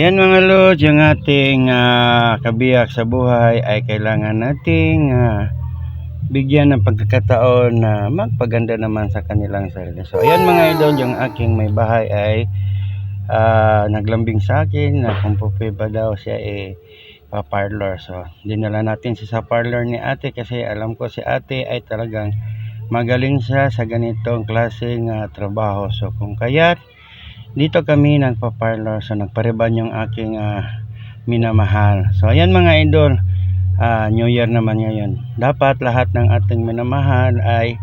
So yan mga lods, yung ating ah, kabiyak sa buhay ay kailangan nating ah, bigyan ng pagkakataon na magpaganda naman sa kanilang sarili. So ayan mga idol, yung aking may bahay ay ah, naglambing sa akin na kung po ba daw siya eh pa-parlor. So dinala natin siya sa parlor ni ate kasi alam ko si ate ay talagang magaling siya sa ganitong klaseng ah, trabaho. So kung kaya't dito kami nagpa-parlor so nagpariban yung aking ah, minamahal. So ayan mga idol ah, new year naman ngayon. Dapat lahat ng ating minamahal ay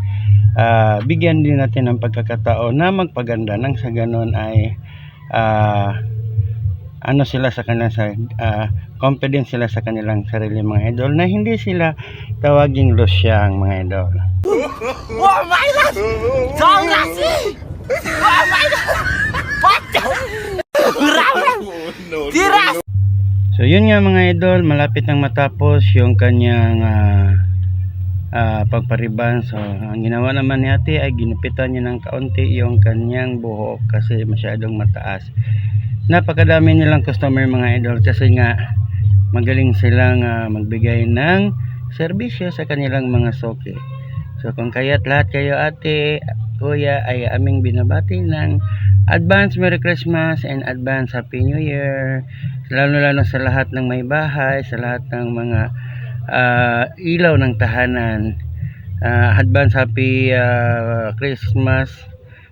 ah, bigyan din natin ng pagkakataon na magpaganda. Nang sa ganon ay ah, ano sila sa kanilang sa ah, confident sila sa kanilang sarili mga idol na hindi sila tawaging losyang mga idol. Oh my god! 정 So yun nga mga idol, malapit nang matapos yung kanyang ah, ah, pagpariban. So ang ginawa naman ni ate ay ginupitan niya ng kaunti yung kanyang buhok kasi masyadong mataas. Napakadami nilang customer mga idol kasi nga magaling silang ah, magbigay ng serbisyo sa kanilang mga soke. So kung kaya't lahat kayo ate, kuya ay aming binabati ng advance Merry Christmas and advance Happy New Year lalo lalo sa lahat ng may bahay, sa lahat ng mga ah, ilaw ng tahanan. Ah, advance happy ah, Christmas.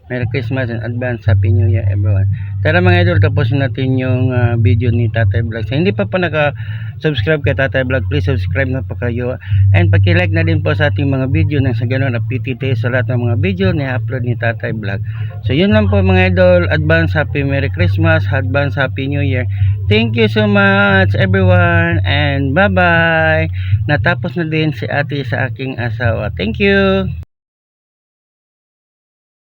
Merry Christmas and advance happy New Year everyone. Tara mga idol, tapusin natin yung ah, video ni Tatay Vlog. Sa hindi pa pa naka-subscribe kay Tatay Vlog, please subscribe na po kayo. And paki-like na din po sa ating mga video nang sa ganun update tayo sa lahat ng mga video na upload ni Tatay Vlog. So yun lang po mga idol, advance happy Merry Christmas, advance happy New Year. Thank you so much everyone and bye bye. Natapos na din si ate sa aking asawa. Thank you.